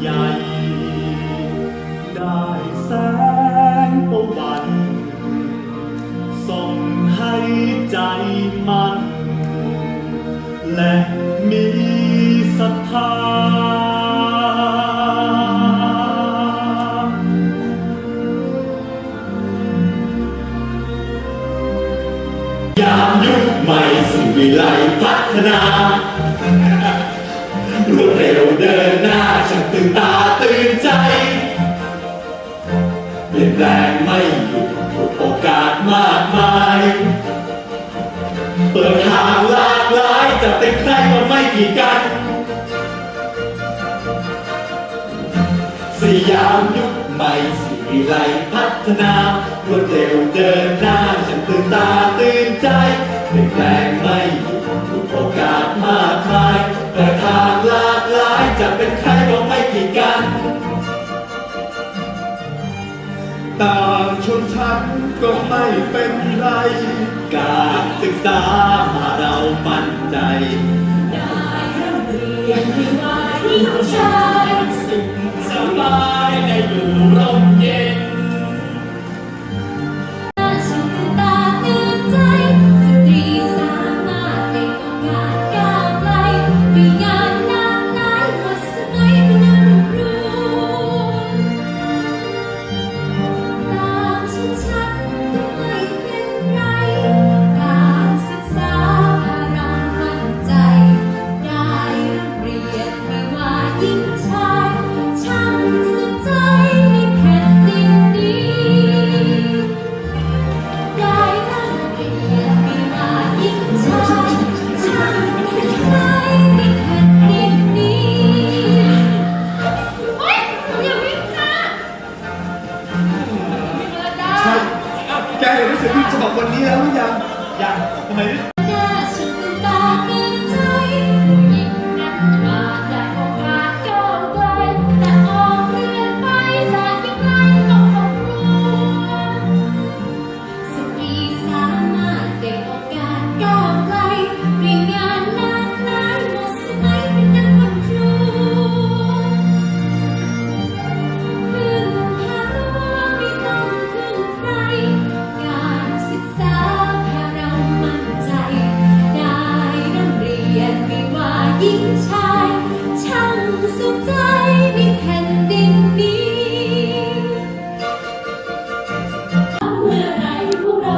ใหญ่ ได้แสงตะวันส่งให้ใจมัน และมีศรัทธายามยุคใหม่สิ่งวิไลพัฒนา หน้าช่างตื่นตาตื่นใจ เปลี่ยนแปลงไม่หยุดโอกาสมากมาย เปิดทางหลากหลายจะเป็นใครก็ไม่กีดกัน สยามยุคใหม่สิวิไลพัฒนารวดเร็วเดินหน้าฉันตื่นตาตื่นใจเปลี่ยนแปลงไม่หยุดทุกโอกาสมากมายแต่ทางหลาก นั้นก็ไม่เป็นไร การศึกษามาเรามั่นใจเรียนที่ว่าที่ชายสุขสบายได้อยู่ร่มเย็น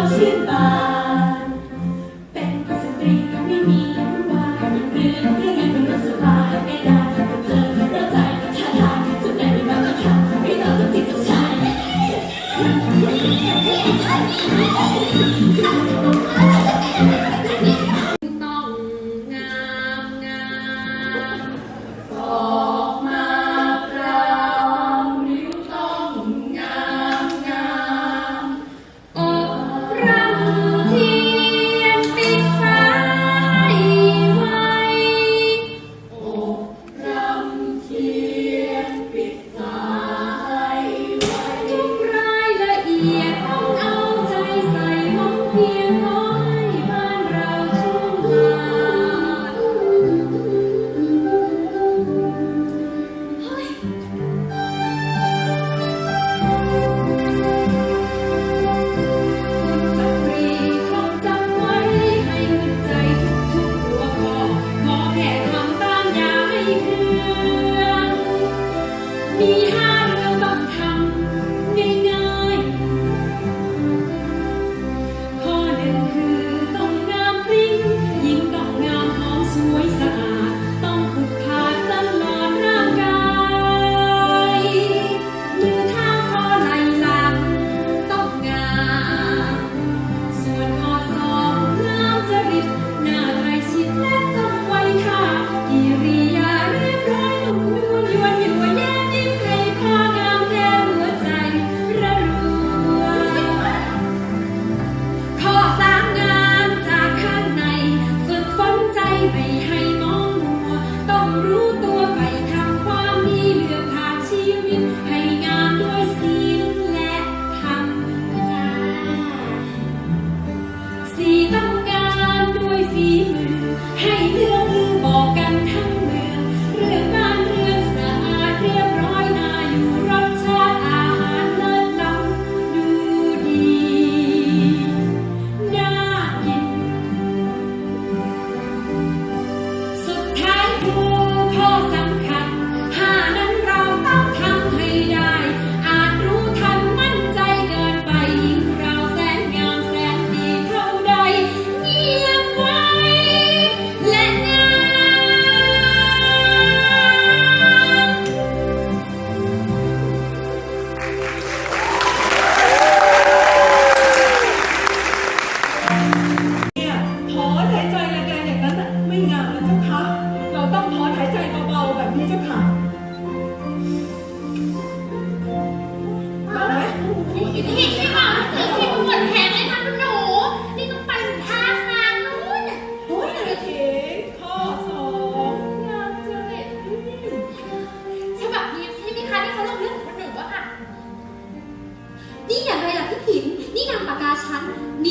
放心吧。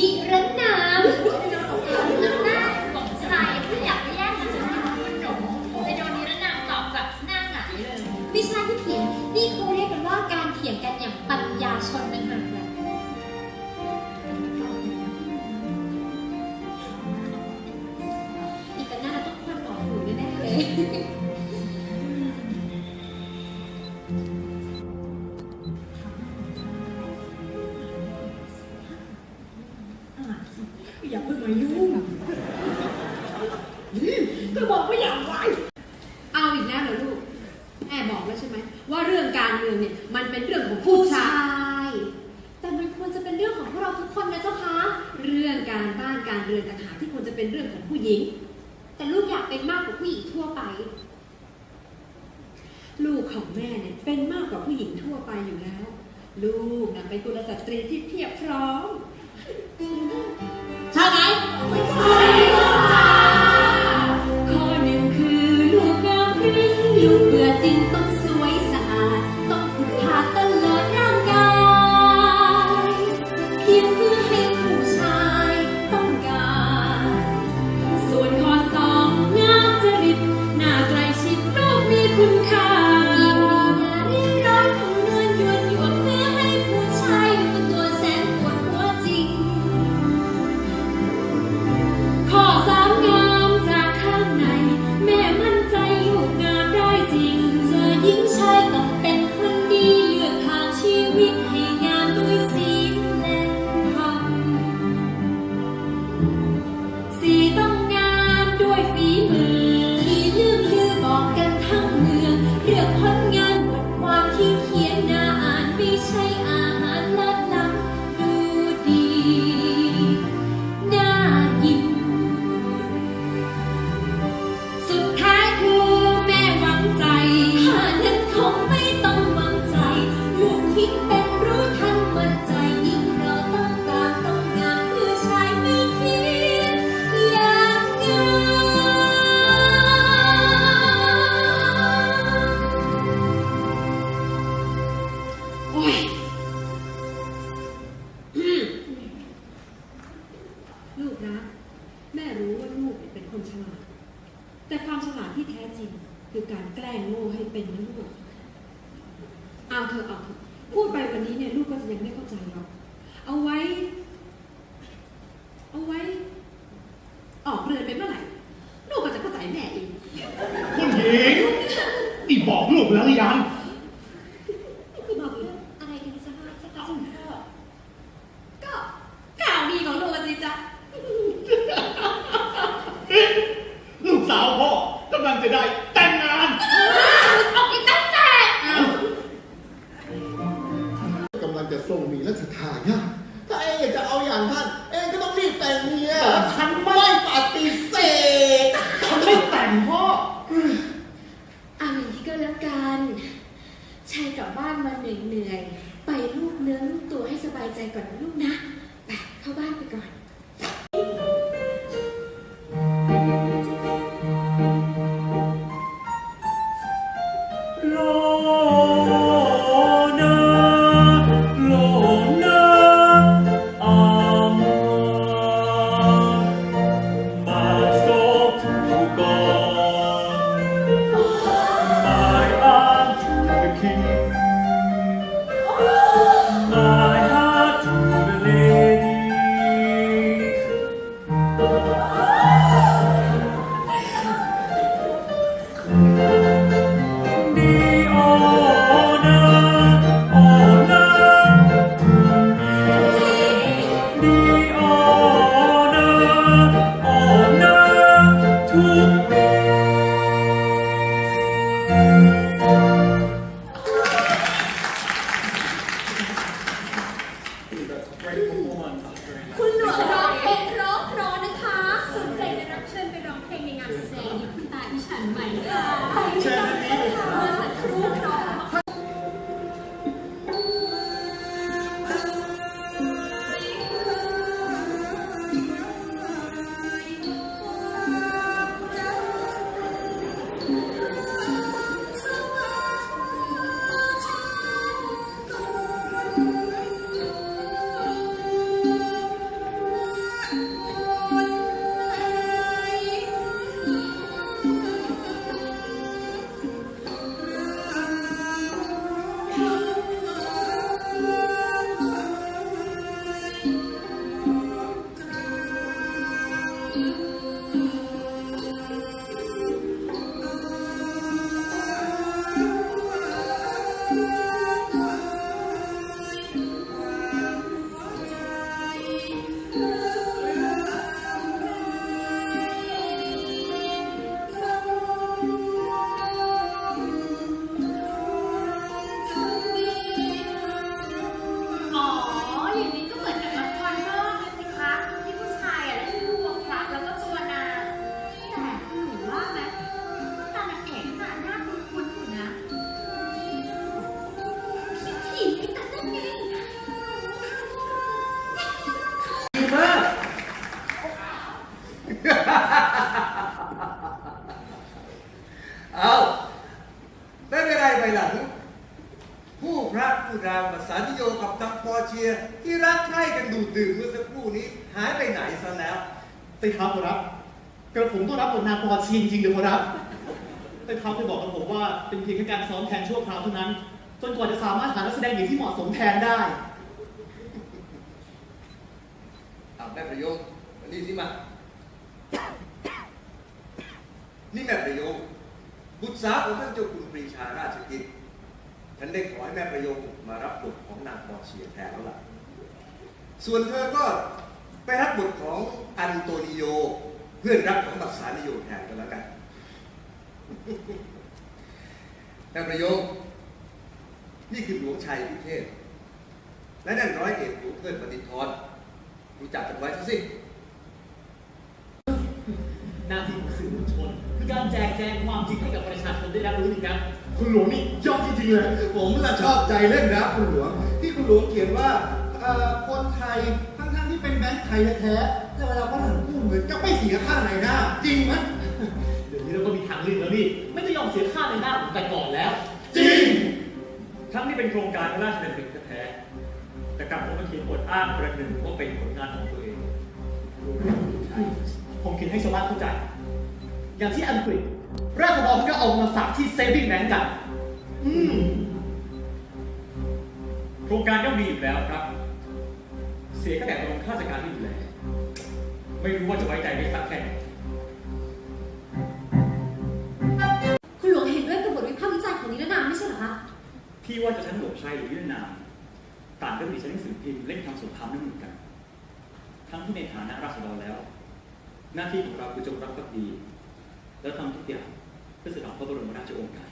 นิรั อย่าเพิ่งมายุ่งอืมก็บอกว่าอย่าไว้เอาอีกแล้วเหรอลูกแม่บอกแล้วใช่ไหมว่าเรื่องการเมืองเนี่ยมันเป็นเรื่องของผู้ผู้ชาชายยแต่มันควรจะเป็นเรื่องของพวกเราทุกคนนะเจ้าคะเรื่องการบ้านการเรือนต่างหากที่ควรจะเป็นเรื่องของผู้หญิง แต่ลูกอยากเป็นมากกว่าผู้หญิงทั่วไป ลูกของแม่เนี่ยเป็นมากกว่าผู้หญิงทั่วไปอยู่แล้ว ลูกนะเป็นกุลสตรีที่เพียบพร้อมใช่ ไเรือนไปเมื่อไหร่ลูกก็จะเข้าใจแม่เองคุณหญิงนี่บอกลูกแล้วหรือยังคือบอกเลยอะไรกันจ้าจะเอาพ่อก็ข่าวดีของลูกอะสิจ๊ะลูกสาวพ่อกำลังจะได้แต่งงานออกอีกตั้งแต่กำลังจะทรงมีรัชทายาทถ้าเองอยากจะเอาอย่างท่าน เองก็ต้องรีบแต่งเมียแต่ฉันไม่ ไม่ปฏิเสธ ฉันไม่แต่งพ่อ เอาอย่างนี้ก็แล้วกันชายกลับบ้านมา เหนื่อยๆไปลูกเนื้อลูกตัวให้สบายใจก่อนนะลูกนะ ไปเข้าบ้านไปก่อนามภาษานิโยกับตังปอเชีย ที่รักใคร่กันดูดดื่มเมื่อสักครู่นี้ หายไปไหนซะแล้วไปครับขอรับกระผมต้องรับบทนางปอชีจริงๆเดี๋ยวขอรับไปครับไปบอกกับผมว่าเป็นเพียงแค่การซ้อมแทนชั่วคราวเท่านั้น จนกว่าจะสามารถหานักแสดงหญิงที่เหมาะสมแทนได้เอาแม่ประโยงมานี่สิมา นี่แม่ประโยงบุตรสาวของท่านเจ้าคุณปรีชาราชกิจ ฉันได้ขอให้แม่ประโยงมารับบทของนางปอเชียแทนแล้วล่ะ ส่วนเธอก็ไปรับบทของอันโตนิโยเพื่อนรักของบักษานิโยแทนกันแล้วกันแม่ประโยงนี่คือหลวงชัยพิเทศ และนั่นร้อยเอกหลวงเทิดปฏิทรรู้จักกันไว้ซะสิหน้าที่ของสื่อมวลชน คือการแจกแจงความจริงให้กับประชาชนได้รับรู้นี่ครับ คุณหลวงนี่ยอดจริงๆเลย ผมละชอบใจเล่นนะคุณหลวง ที่คุณหลวงเขียนว่าเอ่อคนไทยทั้งๆที่เป็นแบงค์ไทยแท้ๆแต่เวลาฝรั่งพูดเหมือนจะไม่เสียค่าไหนหน้า จริงไหมเดี๋ยวนี้เราก็มีทางเลือกแล้วนี่ ไม่ต้องยอมเสียค่าในหน้าเหมือนแต่ก่อนแล้ว จริง ทั้งที่เป็นโครงการพระราชดำริแท้ๆแต่กลับเอามาเขียนบทอ้างประหนึ่งว่าเป็นผลงานของตัวเองผมคิดให้ชาวบ้านเข้าใจ อย่างที่อังกฤษราษฎรก็เอามาฝากที่เซฟิงแบงก์กัน อืม โครงการย่อมดีอยู่แล้วครับ เสียก็แต่ตรงข้าราชการที่ดูแลไม่รู้ว่าจะไว้ใจได้สักแค่ไหนคุณหลวงเห็นด้วยกับบทวิพากษ์วิจารณ์ของนิรนามไม่ใช่เหรอคะพี่ว่าจะทั้งหลวงชัยหรือยุทธนามต่างก็มีใช้หนังสือพิมพ์เล่นทำสงครามนั่นเหมือนกัน ทั้งที่ในฐานะราษฎรแล้ว หน้าที่ของเราคือจงรักภักดี แล้วทำทุกอย่างเพื่อสนองพระบรมราชโองการ